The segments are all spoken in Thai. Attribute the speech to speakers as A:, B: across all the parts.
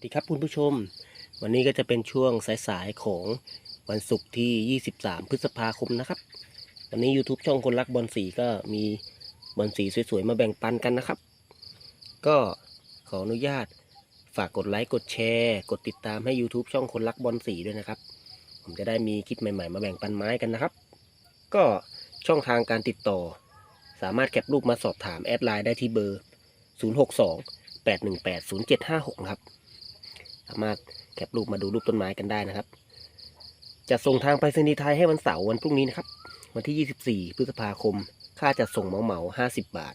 A: สดีครับคุณผู้ชม วันนี้ก็จะเป็นช่วงสายๆของวันศุกร์ที่ 23 พฤษภาคมนะครับ วันนี้ YouTube ช่องคนรักบอลสีก็มีบอลสีสวยๆ มาแบ่งปันกันนะครับ ก็ขออนุญาตฝากกดไลค์กดแชร์ กดติดตามให้ YouTube ช่องคนรักบอลสีด้วยนะครับ ผมจะได้มีคลิปใหม่ๆ มาแบ่งปันไม้กันนะครับ ก็ช่องทางการติดต่อ สามารถแคปรูปมาสอบถามแอดไลน์ได้ที่เบอร์ 062 818 0756 นะครับ สามารถแคปรูปมาดูรูปต้นไม้กันได้นะครับ จะส่งทางไปรษณีย์ไทยให้วันเสาร์วันพรุ่งนี้นะครับ วันที่ 24 พฤษภาคม ค่าจะส่งเหมาเหมา50 บาท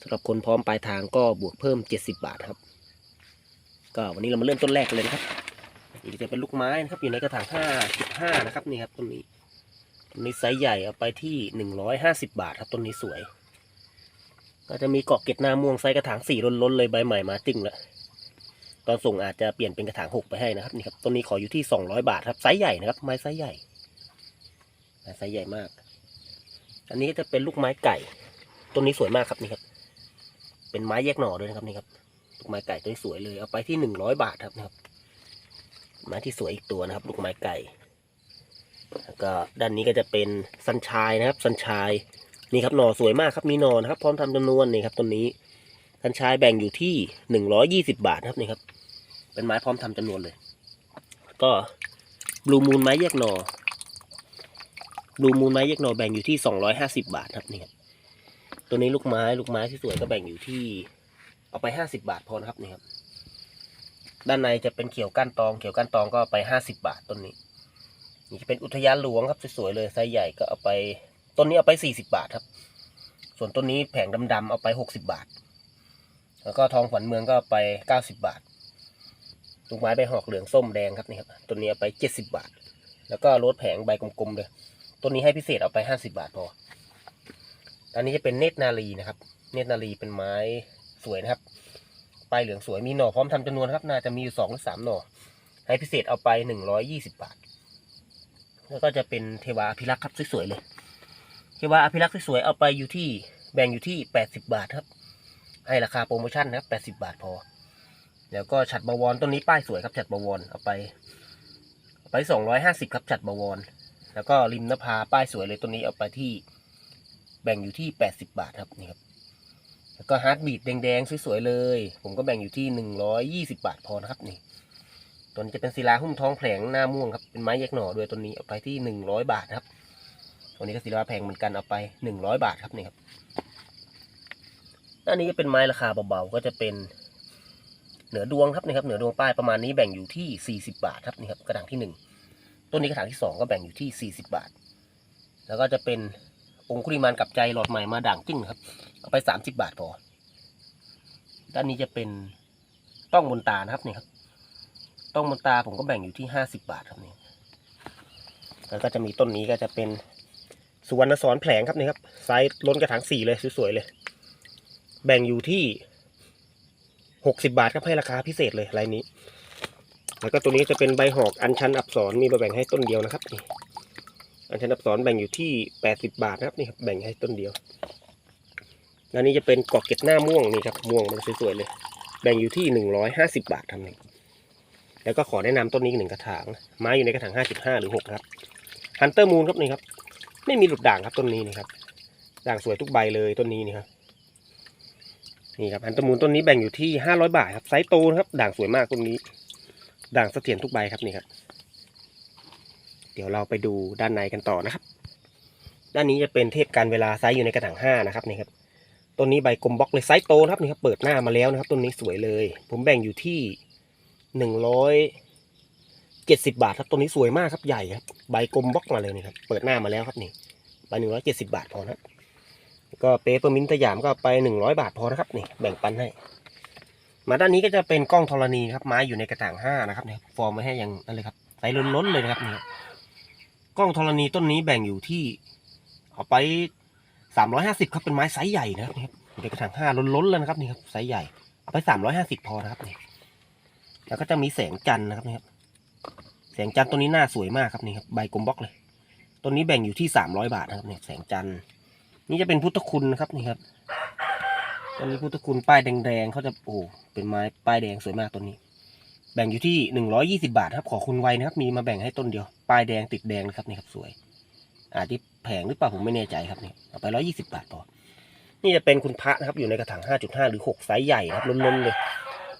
A: สำหรับคนพร้อมปลายทางก็บวกเพิ่ม 70 บาทครับ ก็วันนี้เรามาเริ่มต้นแรกเลยนะครับนี่จะเป็นลูกไม้นะครับ อยู่ในกระถาง 5.5 นะครับนี่ครับต้นนี้ต้นนี้ไซส์ใหญ่เอาไปที่ 150 บาทครับต้นนี้สวย ก็จะมีเกาะเกล็ดหน้าม่วงไซส์กระถางสี่ล้นๆเลยใบใหม่มาติ้งแล้ว อนส่งอาจจะเปลี่ยนเป็นกระถางหกไปให้นะครับนี่ครับต้นนี้ขออยู่ที่สองร้อยบาทครับไซส์ใหญ่นะครับ ไม้ไซส์ใหญ่ไม้ไซส์ใหญ่มาก อันนี้ก็จะเป็นลูกไม้ไก่ต้นนี้สวยมากครับนี่ครับ เป็นไม้แยกหน่อด้วยนะครับนี่ครับลูกไม้ไก่ตัวนี้สวยเลยเอาไปที่หนึ่งร้อยบาทครับนะครับ ไม้ที่สวยอีกตัวนะครับ ลูกไม้ไก่แล้วก็ด้านนี้ก็จะเป็นสันชายนะครับ สันชายนี่ครับหน่อสวยมากครับมีหน่อนะครับ พร้อมทำจำนวนนี่ครับต้นนี้กัญชายแบ่งอยู่ที่หนึ่งร้อยี่สิบาทครับนี่ครับ เป็นไม้พร้อมทำจำนวนเลย ก็บลูมูลไม้แยกหนอบลูมูลไม้แยกหนอแบ่งอยู่ที่สองร้อยห้าสิบาทครับนี่ครับตัวนี้ลูกไม้ลูกไม้ที่สวยก็แบ่งอยู่ที่เอาไปห้าสิบาทพอนะครับนี่ครับด้านในจะเป็นเขียวก้านตอง เขียวก้านตองก็ไปห้าสิบาทต้นนี้ นี่จะเป็นอุทยานหลวงครับสวยๆเลยไซส์ใหญ่ก็เอาไปต้นนี้เอาไปสี่สิบาทครับ ส่วนต้นนี้แผงดำๆเอาไปหกสิบาท แล้วก็ทองขวัญเมืองก็ไปเก้าสิบาท ลูกไม้ใบหอกเหลืองส้มแดงครับนี่ครับตัวนี้เอาไปเจ็ดสิบาท แล้วก็รถแผงใบกลมๆเลยตัวนี้ให้พิเศษเอาไปห้าสิบาทพอ อันนี้จะเป็นเนตรนารีนะครับ เนตรนารีเป็นไม้สวยนะครับปลายเหลืองสวยมีหน่อพร้อมทำจำนวนครับน่าจะมีอยู่สองหรือสามหน่อ ให้พิเศษเอาไปหนึ่งร้อยยี่สิบาท แล้วก็จะเป็นเทวาอภิรักษ์ครับสวยๆเลย เทวาอภิรักษ์สวยๆเอาไปอยู่ที่แบ่งอยู่ที่แปดสิบาทครับ ให้ราคาโปรโมชั่นนะครับแปดสิบาทพอ แล้วก็ฉัดบวรต้นนี้ป้ายสวยครับฉัดบวรเอาไปเอาไปสองร้อยห้าสิบครับฉัดบวรแล้วก็ริมนภาป้ายสวยเลยต้นนี้เอาไปที่แบ่งอยู่ที่แปดสิบาทครับนี่ครับแล้วก็ฮาร์ดบีดแดงๆสวยๆเลย ผมก็แบ่งอยู่ที่หนึ่งร้อยยี่สิบาทพอนะครับนี่ตัวนี้จะเป็นศิลาหุ้มท้องแผลงหน้าม่วงครับเป็นไม้แยกหน่อด้วยตัวนี้เอาไปที่หนึ่งร้อยบาทครับตัวนี้ก็ศิลาแพงเหมือนกันเอาไปหนึ่งร้อยบาทครับนี่ครับอันนี้จะเป็นไม้ราคาเบาๆก็จะเป็น เหนือดวงครับนะครับเหนือดวงป้ายประมาณนี้แบ่งอยู่ที่ 40 บาทครับนี่ครับกระถางที่หนึ่งต้นนี้กระถางที่สองก็แบ่งอยู่ที่ 40 บาท แล้วก็จะเป็นองคุริมานกับใจหลอดใหม่มาด่างจิ้งครับเอาไป 30 บาทพอ ด้านนี้จะเป็นต้องบนตานะครับนี่ครับต้องบนตาผมก็แบ่งอยู่ที่ 50 บาทครับนี่แล้วก็จะมีต้นนี้ก็จะเป็นสุวรรณสอนแผลงครับนี่ครับไซส์ล้นกระถางสี่เลยสวยๆเลย แบ่งอยู่ที่ หกสิบาทครับให้ราคาพิเศษเลยรายนี้ แล้วก็ตัวนี้จะเป็นใบหอกอัญชันอับสรมีมาแบ่งให้ต้นเดียวนะครับนี่อัญชันอับสรแบ่งอยู่ที่แปดสิบาทนะครับนี่ครับแบ่งให้ต้นเดียว แล้วนี้จะเป็นกาะเกล็ดหน้าม่วงนี่ครับม่วงมันสวยๆเลย แบ่งอยู่ที่หนึ่งร้อยห้าสิบาททำนี่แล้วก็ขอแนะนำต้นนี้หนึ่งกระถางไม้อยู่ในกระถางห้าจุดห้าหรือหกครับฮันเตอร์มูนครับนี่ครับ ไม่มีหลุดด่างครับต้นนี้นี่ครับด่างสวยทุกใบเลยต้นนี้นี่ครับ นี่ครับอันตมูลต้นนี้แบ่งอยู่ที่ห้าร้อยบาทครับไซส์โตนะครับ ด่างสวยมากต้นนี้ ด่างเสถียรทุกใบครับนี่ครับ เดี๋ยวเราไปดูด้านในกันต่อนะครับ ด้านนี้จะเป็นเทพการเวลาไซส์อยู่ในกระถางห้านะครับนี่ครับต้นนี้ใบกลมบล็อกเลยไซส์โตนะครับนี่ครับเปิดหน้ามาแล้วนะครับต้นนี้สวยเลย ผมแบ่งอยู่ที่หนึ่งร้อยเจ็ดสิบาทครับต้นนี้สวยมากครับใหญ่ครับใบกลมบล็อกมาเลยนี่ครับเปิดหน้ามาแล้วครับนี่ใบหนึ่งร้อยเจ็ดสิบาทพอนะ ก็เปเปอร์มินต์สยามก็ไปหนึ่งร้อยบาทพอนะครับนี่แบ่งปันให้ มาด้านนี้ก็จะเป็นกล้องธรณีครับไม้อยู่ในกระถางห้านะครับเนี่ยฟอร์มไว้ให้อย่างนั่นเลยครับใสล้นๆเลยนะครับนี่กล้องธรณีต้นนี้แบ่งอยู่ที่เอาไปสามร้อยห้าสิบครับเป็นไม้ไซส์ใหญ่นะครับนี่ครับอยู่ในกระถางห้าล้นๆเลยนะครับนี่ครับไซส์ใหญ่เอาไปสามร้อยห้าสิบพอนะครับนี่แล้วก็จะมีแสงจันทร์นะครับนี่ครับแสงจันทร์ตัวนี้หน้าสวยมากครับนี่ครับใบกลมบล็อกเลยต้นนี้แบ่งอยู่ที่สามร้อยบาทนะครับเนี่ยแสงจันทร์ นี่จะเป็นพุทธคุณนะครับนี่ครับต้นนี้พุทธคุณป้ายแดงๆเขาจะโอ้เป็นไม้ป้ายแดงสวยมากต้นนี้ แบ่งอยู่ที่หนึ่งร้อยี่สิบาทครับ ขอคุณไวนะครับ มีมาแบ่งให้ต้นเดียวปลายแดงติดแดงนะครับนี่ครับสวย อาจที่แพงหรือเปล่าผมไม่แน่ใจครับนี่เอาไปร้อยี่สิบาทพอนี่จะเป็นคุณพระนะครับอยู่ในกระถางห้าจุดห้าหรือหกไซส์ใหญ่ครับล้นๆเลย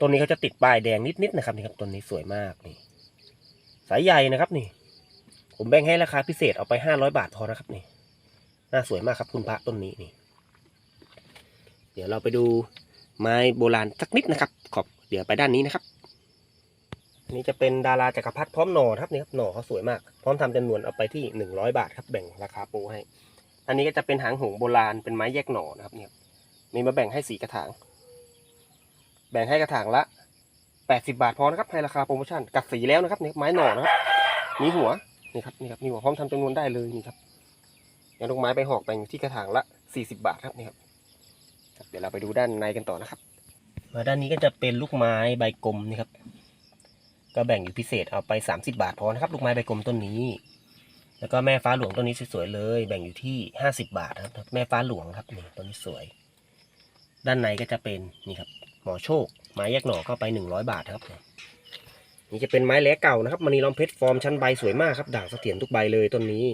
A: ต้นนี้เขาจะติดปลายแดงนิดๆนะครับนี่ครับต้นนี้สวยมากนี่ไซส์ใหญ่นะครับนี่ ผมแบ่งให้ราคาพิเศษเอาไปห้าร้อยบาทพอนะครับนี่ น่าสวยมากครับคุณพระต้นนี้นี่ เดี๋ยวเราไปดูไม้โบราณสักนิดนะครับขอบเดี๋ยวไปด้านนี้นะครับอันนี้จะเป็นดาราจักรพรรดิพร้อมหน่อครับนี่ครับหน่อเขาสวยมาก พร้อมทำจำนวนเอาไปที่หนึ่งร้อยบาทครับแบ่งราคาปูให้ อันนี้ก็จะเป็นหางหงโบราณเป็นไม้แยกหน่อนะครับเนี่ยมีมาแบ่งให้สีกระถาง แบ่งให้กระถางละแปดสิบาทพอนะครับให้ราคาโปรโมชั่นกัดสีแล้วนะครับนี่ไม้หน่อนะครับมีหัวนี่ครับนี่ครับมีหัวพร้อมทำจำนวนได้เลยนี่ครับ ยังลูกไม้ไปหอกแบ่งอยู่ที่กระถางละสี่สิบาทครับนี่ครับ เดี๋ยวเราไปดูด้านในกันต่อนะครับ มาด้านนี้ก็จะเป็นลูกไม้ใบกลมนี่ครับ ก็แบ่งอยู่พิเศษเอาไปสามสิบาทพอนะครับ ลูกไม้ใบกลมต้นนี้ แล้วก็แม่ฟ้าหลวงต้นนี้สวยๆเลย แบ่งอยู่ที่ห้าสิบาทครับ แม่ฟ้าหลวงครับนี่ต้นนี้สวย ด้านในก็จะเป็นนี่ครับหมอโชค ไม้แยกหน่อก็ไปหนึ่งร้อยบาทครับนี่จะเป็นไม้แหลเก่านะครับมณีล้อมเพชรฟอร์มชั้นใบสวยมากครับด่างเสถียรทุกใบเลยต้นนี้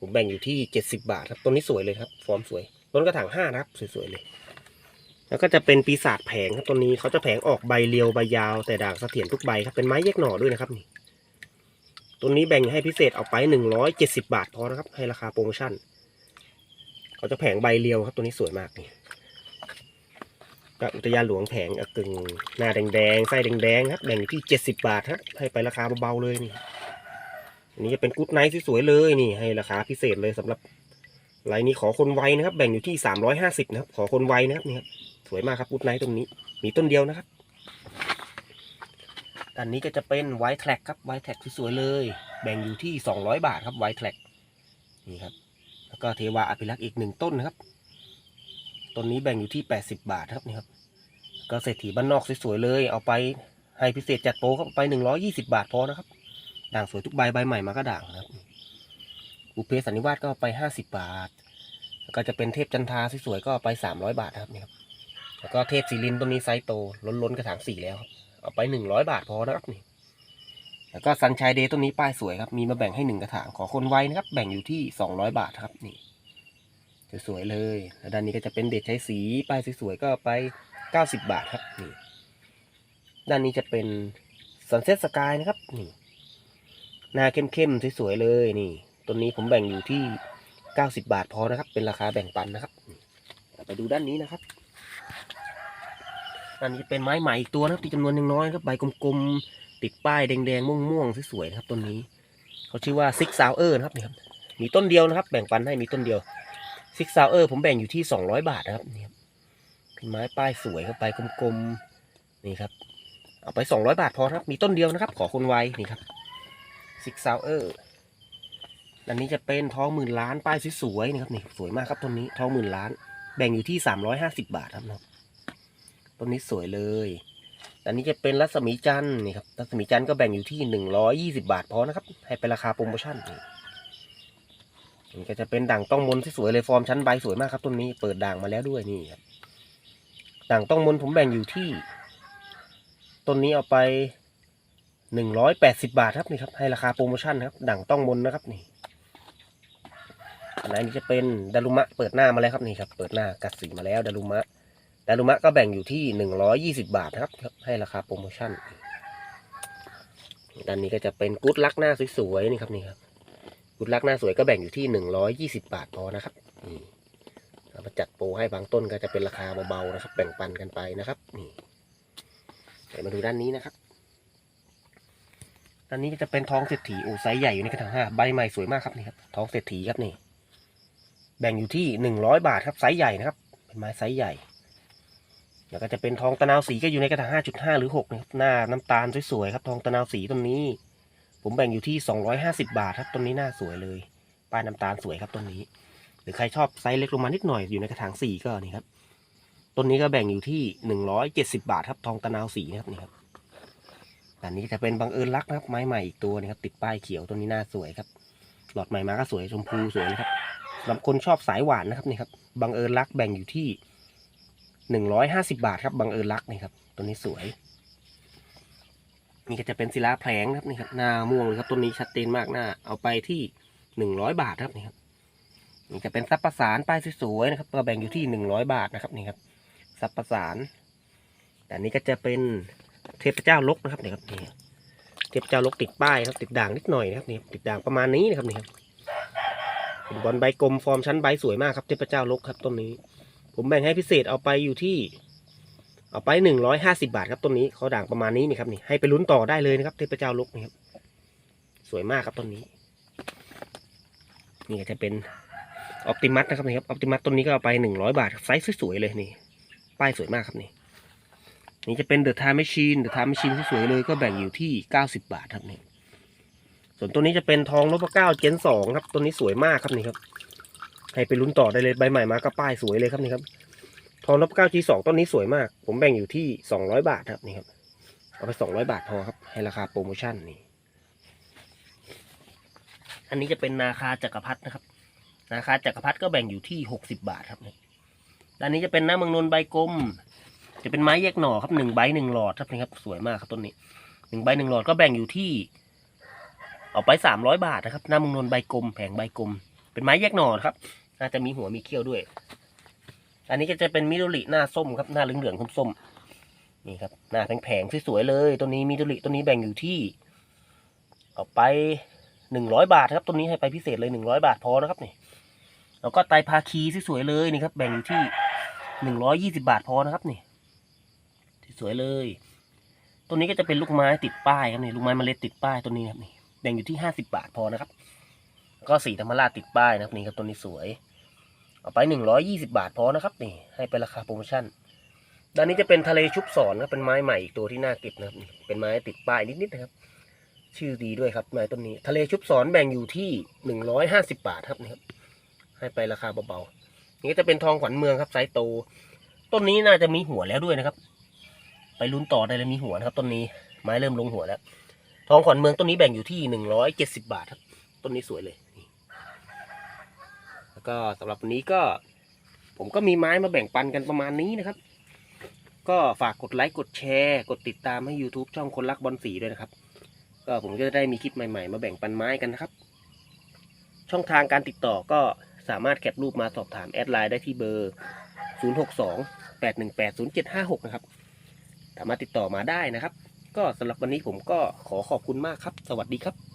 A: ผมแบ่งอยู่ที่เจ็ดสิบาทครับต้นนี้สวยเลยครับ ฟอร์มสวย ต้นกระถางห้านะครับสวยๆเลย แล้วก็จะเป็นปีศาจแผงครับต้นนี้เขาจะแผงออกใบเรียวใบยาวแต่ด่างเสถียรทุกใบครับเป็นไม้แยกหน่อด้วยนะครับนี่ต้นนี้แบ่งให้พิเศษเอาไปหนึ่งร้อยเจ็ดสิบาทพอนะครับให้ราคาโปรโมชั่นเขาจะแผงใบเรียวครับตัวนี้สวยมากนี่ก็อุทยานหลวงแผงกึ่งหน้าแดงๆไส้แดงๆครับแบ่งที่เจ็ดสิบาทครับให้ไปราคาเบาๆเลยนี่ อันนี้จะเป็นกู๊ดไนท์สวยๆเลยนี่ให้ราคาพิเศษเลยสำหรับรายนี้ขอคนไวนะครับ แบ่งอยู่ที่สามร้อยห้าสิบนะครับ ขอคนไวนะครับนี่ครับสวยมากครับกู๊ดไนท์ตรงนี้ มีต้นเดียวนะครับอันนี้ก็จะเป็นไวท์แทร็กครับไวท์แทร็กสวยๆเลย แบ่งอยู่ที่สองร้อยบาทครับไวท์แทร็กนี่ครับ แล้วก็เทวาอภิรักษ์อีกหนึ่งต้นนะครับต้นนี้แบ่งอยู่ที่แปดสิบบาทครับนี่ครับก็เศรษฐีบ้านนอกสวยๆเลย เอาไปให้พิเศษจัดโปรครับไปหนึ่งร้อยี่สิบาทพอนะครับ ด่างสวยทุกใบใบใหม่มาก็ด่างนะครับบุเพสันนิวาสก็ไปห้าสิบบาท แล้วก็จะเป็นเทพจันทาสวยๆก็ไปสามร้อยบาทครับนี่ครับแล้วก็เทพสีลินต้นนี้ไซส์โตล้นล้นๆกระถางสี่แล้ว เอาไปหนึ่งร้อยบาทพอนะครับนี่แล้วก็ซันชัยเดย์ต้นนี้ป้ายสวยครับ มีมาแบ่งให้หนึ่งกระถาง ขอคนไว้นะครับ แบ่งอยู่ที่สองร้อยบาทครับนี่สวยๆเลย แล้วด้านนี้ก็จะเป็นเด็ดใช้สีป้ายสวยๆก็ไปเก้าสิบบาทครับนี่ด้านนี้จะเป็นซันเซ็ตสกายนะครับนี่ หน้าเข้มๆสวยๆเลยนี่ต้นนี้ผมแบ่งอยู่ที่เก้าสิบาทพอนะครับ เป็นราคาแบ่งปันนะครับไปดูด้านนี้นะครับอันนี้เป็นไม้ใหม่อีกตัวนะครับที่จำนวนยังน้อยครับใบกลมๆติดป้ายแดงๆม่วงๆสวยๆนะครับต้นนี้เขาชื่อว่าซิกซาวเออร์นะครับนี่ครับมีต้นเดียวนะครับ แบ่งปันให้มีต้นเดียวซิกซาวเออร์ผมแบ่งอยู่ที่สองร้อยบาทนะครับนี่ครับเป็นไม้ป้ายสวยครับใบกลมๆนี่ครับเอาไปสองร้อยบาทพอครับมีต้นเดียวนะครับ ขอคนไวนี่ครับ ซิกซาวเออร์อันนี้จะเป็นทองหมื่นล้านป้ายสวยๆนี่ครับนี่สวยมากครับต้นนี้ทองหมื่นล้าน แบ่งอยู่ที่สามร้อยห้าสิบบาทครับนะต้นนี้สวยเลย อันนี้จะเป็นรัศมีจันทร์นี่ครับรัศมีจันทร์ก็แบ่งอยู่ที่หนึ่งร้อยี่สิบาทพอนะครับ ให้เป็นราคาโปรโมชั่นนี่นี่ก็จะเป็นด่างต้องมนที่สวยเลยฟอร์มชั้นใบสวยมากครับต้นนี้เปิดด่างมาแล้วด้วยนี่ครับด่างต้องมนผมแบ่งอยู่ที่ต้นนี้เอาไป หนึ่งร้อยแปดสิบาทครับนี่ครับให้ราคาโปรโมชั่นครับดั่งต้องมนนะครับนี่อันนี้จะเป็นดารุมะเปิดหน้ามาแล้วครับนี่ครับเปิดหน้ากัดสีมาแล้วดารุมะดารุมะก็แบ่งอยู่ที่หนึ่งร้อยี่สิบาทนะครับให้ราคาโปรโมชั่นด้านนี้ก็จะเป็นกุ๊ดลักหน้าสวยๆนี่ครับนี่ครับกุ๊ดลักหน้าสวยก็แบ่งอยู่ที่หนึ่งร้อยี่สิบาทพอนะครับนี่เอามาจัดโปรให้บางต้นก็จะเป็นราคาเบาๆนะครับ แบ่งปันกันไปนะครับ นี่เดี๋ยวมาดูด้านนี้นะครับ ด้านนี้ก็จะเป็นทองเศรษฐีโอ้ไซส์ใหญ่อยู่ในกระถางห้าใบใหม่สวยมากครับนี่ครับทองเศรษฐีครับนี่ แบ่งอยู่ที่หนึ่งร้อยบาทครับไซส์ใหญ่นะครับ เป็นไม้ไซส์ใหญ่แล้วก็จะเป็นทองตะนาวสีก็อยู่ในกระถาง5.5หรือ6นะครับหน้าน้ำตาลสวยๆครับทองตะนาวสีต้นนี้ ผมแบ่งอยู่ที่250บาทครับต้นนี้หน้าสวยเลยป้ายน้ำตาลสวยครับต้นนี้ หรือใครชอบไซส์เล็กลงมานิดหน่อยอยู่ในกระถาง4ก็นี่ครับต้นนี้ก็แบ่งอยู่ที่170บาทครับทองตะนาวสีนะครับนี่ครับ อันนี้จะเป็นบังเอิญรักนะครับ ไม้ใหม่อีกตัวนะครับ ติดป้ายเขียวต้นนี้น้าสวยครับ หลอดใหม่มาก็สวยชมพูสวยนะครับสำหรับคนชอบสายหวานนะครับนี่ครับบังเอิญรักแบ่งอยู่ที่หนึ่งร้อยห้าสิบาทครับบังเอิญรักนี่ครับ ตัวนี้สวย นี่ก็จะเป็นศิลาแผลงนะครับนี่ครับหน้าม่วงเลยครับต้นนี้ชัดเจนมากหน้า เอาไปที่หนึ่งร้อยบาทครับนี่ครับนี่จะเป็นซับประสานป้ายสวยๆนะครับก็แบ่งอยู่ที่หนึ่งร้อยบาทนะครับนี่ครับซับประสานแต่อันนี้ก็จะเป็น เทพเจ้าลกนะครับนี่ครับนี่เทพเจ้าลกติดป้ายครับ ติดด่างนิดหน่อยนะครับนี่ติดด่างประมาณนี้นะครับนี่ครับบอลใบกลมฟอร์มชั้นใบสวยมากครับเทพเจ้าลกครับต้นนี้ ผมแบ่งให้พิเศษเอาไปอยู่ที่ เอาไปหนึ่งร้อยห้าสิบาทครับต้นนี้เขาด่างประมาณนี้นี่ครับนี่ให้ไปลุ้นต่อได้เลยนะครับ เทพเจ้าลกนี่ครับสวยมากครับต้นนี้ นี่จะเป็นออ t ติมัสนะครับนี่ครับออ t ติมัสต้นนี้ก็เอาไปหนึ่งร้อยบาทไซส์สวยๆเลยนี่ ป้ายสวยมากครับนี่ นี่จะเป็นเดอะไทม์แมชชีนเดอะไทม์แมชชีนที่สวยเลยก็แบ่งอยู่ที่เก้าสิบาทครับนี่ส่วนตัวนี้จะเป็นทองนพเก้าเจนสองครับต้นนี้สวยมากครับนี่ครับ ให้ไปลุ้นต่อได้เลยใบใหม่มาก็ป้ายสวยเลยครับนี่ครับ ทองนพเก้าจีสองต้นนี้สวยมาก ผมแบ่งอยู่ที่สองร้อยบาทครับนี่ครับเอาไปสองร้อยบาทพอครับ ให้ราคาโปรโมชั่นนี่ อันนี้จะเป็นนาคาจักรพรรดินะครับ นาคาจักรพรรดิก็แบ่งอยู่ที่หกสิบาทครับนี่ด้านนี้จะเป็นน้ำเมืองนนใบกลม จะเป็นไม้แยกหน่อครับหนึ่งใบหนึ่งหลอดครับนี่ครับ สวยมากครับต้นนี้หนึ่งใบหนึ่งหลอดก็แบ่งอยู่ที่เอาไปสามร้อยบาทนะครับน้ำเมืองนนใบกลมแผงใบกลม เป็นไม้แยกหน่อครับน่าจะมีหัวมีเขี้ยวด้วย อันนี้ก็จะเป็นมิโดริหน้าส้มครับหน้าเหลืองๆส้มๆนี่ครับหน้าแผงๆสวยๆเลยตัวนี้มิโดริตัวนี้แบ่งอยู่ที่ เอาไปหนึ่งร้อยบาทครับตัวนี้ให้ไปพิเศษเลยหนึ่งร้อยบาทพอนะครับนี่แล้วก็ไตรภาคีสวยๆเลยนี่ครับแบ่งอยู่ที่หนึ่งร้อยยี่สิบาทพอนะครับนี่ สวยเลย ตัวนี้ก็จะเป็นลูกไม้ติดป้ายครับนี่ลูกไม้เมล็ดติดป้ายตัวนี้ครับนี่แบ่งอยู่ที่ห้าสิบาทพอนะครับ ก็สีธรรมราชติดป้ายนะครับนี่ครับตัวนี้สวย เอาไปหนึ่งร้อยยี่สิบาทพอนะครับนี่ให้เป็นราคาโปรโมชั่นด้านนี้จะเป็นทะเลชุบสอนครับเป็นไม้ใหม่อีกตัวที่น่าเก็บนะครับเป็นไม้ติดป้ายนิดๆนะครับ ชื่อดีด้วยครับไม้ต้นนี้ ทะเลชุบสอนแบ่งอยู่ที่หนึ่งร้อยห้าสิบาทครับนี่ครับ ให้ไปราคาเบาๆนี่จะเป็นทองขวัญเมืองครับไซส์โต ต้นนี้น่าจะมีหัวแล้วด้วยนะครับ ไปลุ้นต่อได้เลยมีหัวนะครับต้นนี้ไม้เริ่มลงหัวแล้ว ทองขวัญเมืองต้นนี้แบ่งอยู่ที่หนึ่งร้อยเจ็ดสิบาทครับ ต้นนี้สวยเลย แล้วก็สำหรับวันนี้ก็ ผมก็มีไม้มาแบ่งปันกันประมาณนี้นะครับ ก็ฝากกดไลค์กดแชร์ กดติดตามให้ YouTube ช่องคนรักบอลสีด้วยนะครับ ก็ผมก็จะได้มีคลิปใหม่ๆ มาแบ่งปันไม้กันนะครับ ช่องทางการติดต่อก็สามารถแคปรูปมาสอบถามแอดไลน์ได้ที่เบอร์ 062 818 0756 นะครับ สามารถติดต่อมาได้นะครับ ก็สำหรับวันนี้ผมก็ขอขอบคุณมากครับ สวัสดีครับ